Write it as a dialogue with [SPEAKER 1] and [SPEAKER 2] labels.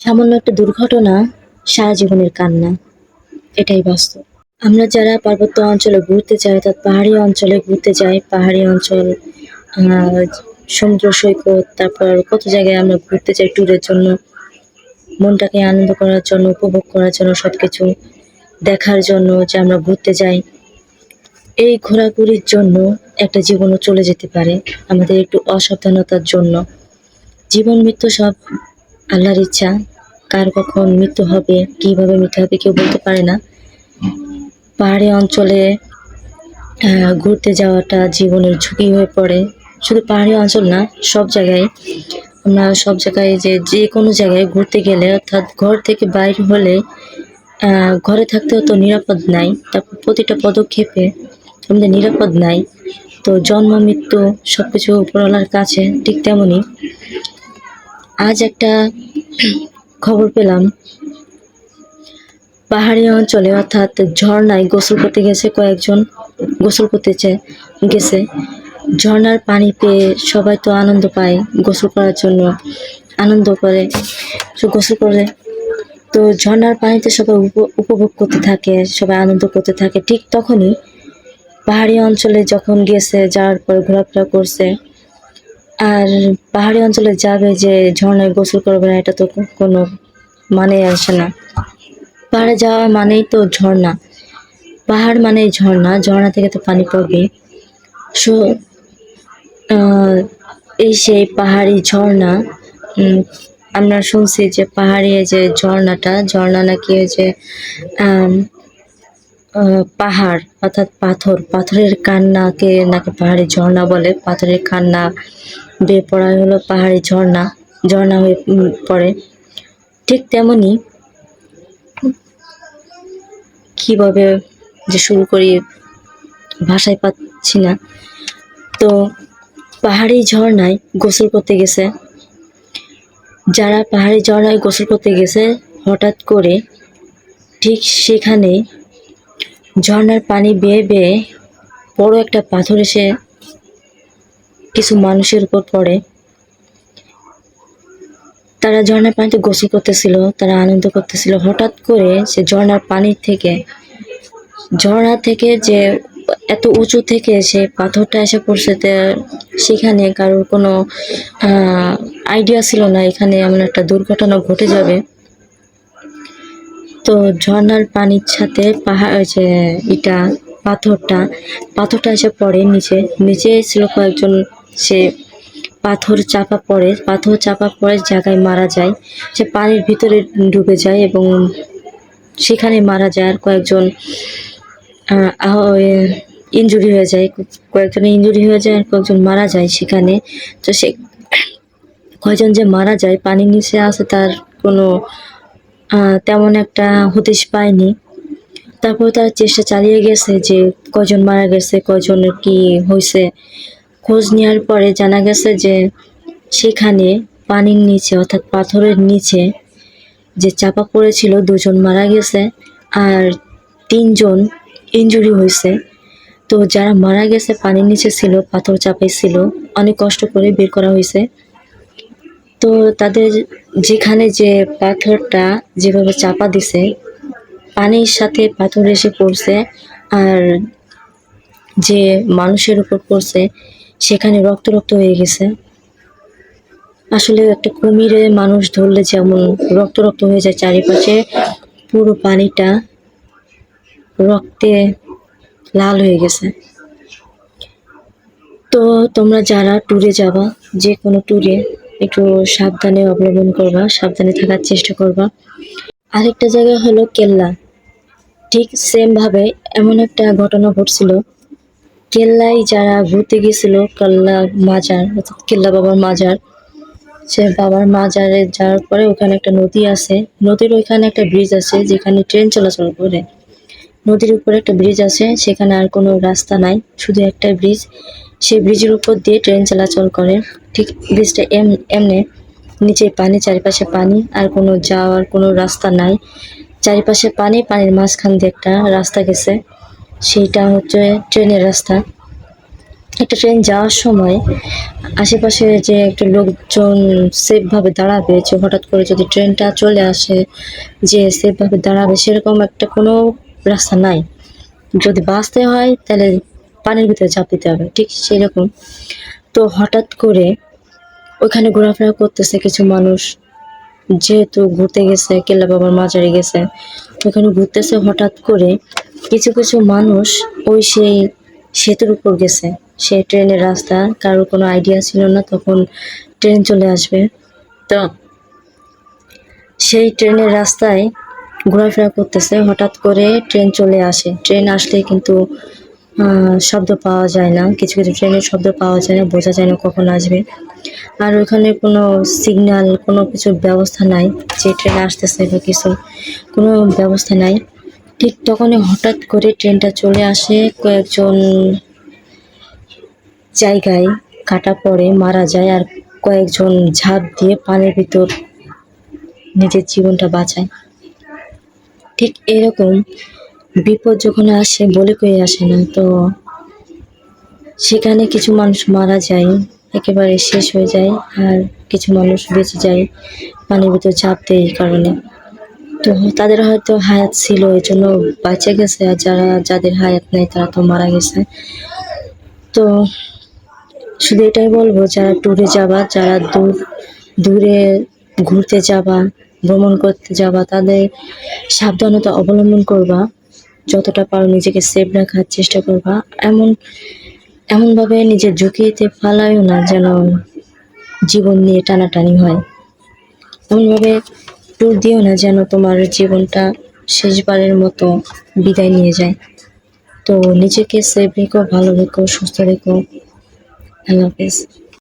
[SPEAKER 1] সামান্য একটা দুর্ঘটনা সারা জীবনের কান্না। এটাই বাস্তব। আমরা যারা পার্বত্য অঞ্চলে ঘুরতে যাই, অর্থাৎ পাহাড়ি অঞ্চলে ঘুরতে যাই, পাহাড়ি অঞ্চল সমুদ্র সৈকত, তারপর কত জায়গায় আমরা ঘুরতে যাই ট্যুরের জন্য, মনটাকে আনন্দ করার জন্য, উপভোগ করার জন্য, সবকিছু দেখার জন্য যে আমরা ঘুরতে যাই, এই ঘোরাঘুরির জন্য একটা জীবনও চলে যেতে পারে আমাদের একটু অসাবধানতার জন্য। জীবন মৃত্যু সব আল্লাহর ইচ্ছা, কার কখন মৃত্যু হবে, কীভাবে মৃত্যু হবে কেউ বলতে পারে না। পাহাড়ি অঞ্চলে ঘুরতে যাওয়াটা জীবনের ঝুঁকি হয়ে পড়ে। শুধু পাহাড়ি অঞ্চল না, সব জায়গায়। আমরা সব জায়গায় যে যে কোনো জায়গায় ঘুরতে গেলে, অর্থাৎ ঘর থেকে বাইরে হলে ঘরে থাকতেও তো নিরাপদ নাই, তারপর প্রতিটা পদক্ষেপে আমাদের নিরাপদ নাই। তো জন্ম, মৃত্যু সব কিছু উপরওয়ালার কাছে ঠিক তেমনই। আজ একটা খবর পেলাম। পাহাড়ি অঞ্চলে অর্থাৎ ঝর্ণায় গোসল করতে গেছে কয়েকজন, গোসল করতে গেছে। ঝর্ণার পানি পেয়ে সবাই তো আনন্দ পায় গোসল করার জন্য। আনন্দ করে গোসল করে। তো ঝর্ণার পানিতে সবাই উপ- উপভোগ করতে থাকে, সবাই আনন্দ করতে থাকে। ঠিক তখনই পাহাড়ি অঞ্চলে যখন গেছে, যাওয়ার পর ঘোরাফেরা করছে আর পাহাড়ি অঞ্চলে যাবে যে ঝর্ণায় গোসল করবে না, এটা তো কোনো মানে আসে না। পাহাড়ে যাওয়া মানেই তো ঝর্ণা। পাহাড় মানেই ঝর্ণা ঝর্ণা থেকে তো পানি পড়বে সো এই সেই পাহাড়ি ঝর্ণা আমরা শুনছি যে পাহাড়ি যে ঝর্ণাটা, ঝর্ণা নাকি যে পাহাড়, অর্থাৎ পাথর, পাথরের কান্নাকে নাকি পাহাড়ি ঝর্ণা বলে। পাথরের কান্না বেয়ে পড়া হলো পাহাড়ি ঝর্ণা ঝর্ণা হয়ে পড়ে। ঠিক তেমনি কীভাবে যে শুরু করি ভাষায় পাচ্ছি না। তো পাহাড়ি ঝর্ণায় গোসল করতে গেছে। যারা পাহাড়ি ঝর্ণায় গোসল করতে গেছে, হঠাৎ করে ঠিক সেখানে ঝর্ণার পানি বেয়ে বেয়ে বড় একটা পাথর এসে কিছু মানুষের উপর পড়ে। তারা ঝর্ণার পানিতে গোসল করতেছিল, তারা আনন্দ করতেছিল। হঠাৎ করে সে ঝর্ণার পানি থেকে ঝর্ণা থেকে যে এত উঁচু থেকে সে পাথরটা এসে পড়ছে সেখানে কারোর কোনো আইডিয়া ছিল না, এখানে এমন একটা দুর্ঘটনা ঘটে যাবে। তো ঝর্নার পানির সাথে পাহাড় যে এটা পাথরটা পাথরটা এসে পড়ে নিচে। নিচে ছিল কয়েকজন, সে পাথর চাপা পড়ে, পাথর চাপা পড়ে জায়গায় মারা যায়। সে পানির ভিতরে ডুবে যায় এবং সেখানে মারা যায় আর কয়েকজন ইনজুরি হয়ে যায়। কয়েকজনের ইনজুরি হয়ে যায় আর কয়েকজন মারা যায় সেখানে। তো সে কয়জন যে মারা যায়, পানির নিচে আছে তার কোনো তেমন একটা হদিশ পায়নি। তারপর তার চেষ্টা চালিয়ে গেছে যে কজন মারা গেছে কয়জনের কি হয়েছে। খোঁজ নেওয়ার পরে জানা গেছে যে সেখানে পানির নিচে, অর্থাৎ পাথরের নিচে যে চাপা পড়েছিল, দুজন মারা গেছে আর তিনজন ইনজুরি হয়েছে। তো যারা মারা গেছে, পানির নিচে ছিল, পাথর চাপাই ছিল, অনেক কষ্ট করে বের করা হয়েছে। তো তাদের যেখানে যে পাথরটা যেভাবে চাপা দিছে, পানির সাথে পাথর এসে পড়ছে আর যে মানুষের উপর পড়ছে, সেখানে রক্ত রক্ত হয়ে গেছে। আসলে একটা কুমিরে মানুষ ধরলে যেমন রক্ত রক্ত হয়ে যায় চারিপাশে, পুরো পানিটা রক্তে লাল হয়ে গেছে। তো তোমরা যারা ট্যুরে যাবা যে কোনো ট্যুরে একটু সাবধানে অবলম্বন করবা, সাবধানে থাকার চেষ্টা করবা। আরেকটা জায়গা হলো কেল্লা। ঠিক সেম ভাবে এমন একটা ঘটনা ঘটছিল। কেল্লায় যারা ঘুরতে গিয়েছিল, কেল্লা মাজার, অর্থাৎ কেল্লা বাবার মাজার, সে বাবার মাজারে যাওয়ার পরে ওখানে একটা নদী আছে। নদীর ওইখানে একটা ব্রিজ আছে, যেখানে ট্রেন চলাচল করে। নদীর উপরে একটা ব্রিজ আছে, সেখানে আর কোনো রাস্তা নাই, শুধু একটা ব্রিজ সেই ব্রিজের উপর দিয়ে ট্রেন চলাচল করে। ঠিক ব্রিজটা এম, এমনি নিচে পানি, চারিপাশে পানি, আর কোনো যাওয়ার কোনো রাস্তা নাই। চারিপাশে পানি, পানির মাঝখান দিয়ে একটা রাস্তা গেছে। সেইটা হচ্ছে ট্রেনের রাস্তা। একটা ট্রেন যাওয়ার সময় আশেপাশে যে একটা লোকজন সেফভাবে দাঁড়াবে, যে হঠাৎ করে যদি ট্রেনটা চলে আসে, যে সেফভাবে দাঁড়াবে, সেরকম একটা কোনো রাস্তা নাই। যদি বাঁচতে হয়, তাহলে পানির ভিতরে চাপ দিতে হবে। ঠিক সেরকম। তো হঠাৎ করে ওখানে ঘোরাফেরা করতেছে কিছু মানুষ। যেহেতু ঘুরতে গেছে, কেল্লা বাবার মাজারে গেছে। ওখানে ঘুরতেছে হঠাৎ করে কিছু কিছু মানুষ ওই সেই সেতুর উপর গেছে। সেই ট্রেনের রাস্তা, কারোর কোনো আইডিয়া ছিল না, তখন ট্রেন চলে আসবে। তো সেই ট্রেনের রাস্তায় ঘোরাফেরা করতেছে। হঠাৎ করে ট্রেন চলে আসে। ট্রেন আসলে কিন্তু শব্দ পাওয়া যায় না। কিছু কিছু ট্রেনের শব্দ পাওয়া যায় না, বোঝা যায় না কখন আসবে। আর ওখানে কোনো সিগন্যাল কোনো কিছুর ব্যবস্থা নাই যে ট্রেন আসতেছে বা কিছু, কোনো ব্যবস্থা নাই। ঠিক তখনই হঠাৎ করে ট্রেনটা চলে আসে কয়েকজন জায়গায় কাটা পড়ে, মারা যায় আর কয়েকজন ঝাঁপ দিয়ে পানির ভিতর নিজের জীবনটা বাঁচায়। ঠিক এরকম বিপদ যখন আসে, বলে কয়ে আসে না, তো সেখানে কিছু মানুষ মারা যায়, একেবারে শেষ হয়ে যায়, আর কিছু মানুষ বেঁচে যায়, পানির ভিতর চাপ দেয় এই কারণে। তো তাদের হয়তো হায়াত ছিল, এই জন্য বাঁচে গেছে, আর যারা, যাদের হায়াত নেই, তারা তো মারা গেছে। তো শুধু এটাই বলব, যারা ট্যুরে যাবা, যারা দূর, দূরে ঘুরতে যাবা, ভ্রমণ করতে যাবা, তাদের সাবধানতা অবলম্বন করবা। যতটা পারো নিজেকে সেভ রাখার চেষ্টা করবা। এমন, এমনভাবে নিজের ঝুঁকিতে ফালাইও না যেন জীবন নিয়ে টানাটানি হয়। এমনভাবে ট্যুর দিও না যেন তোমার জীবনটা শেষবারের মতো বিদায় নিয়ে যায়। তো নিজেকে সেভ রেখো, ভালো রেখো, সুস্থ রেখো। আল্লাহ হাফেজ।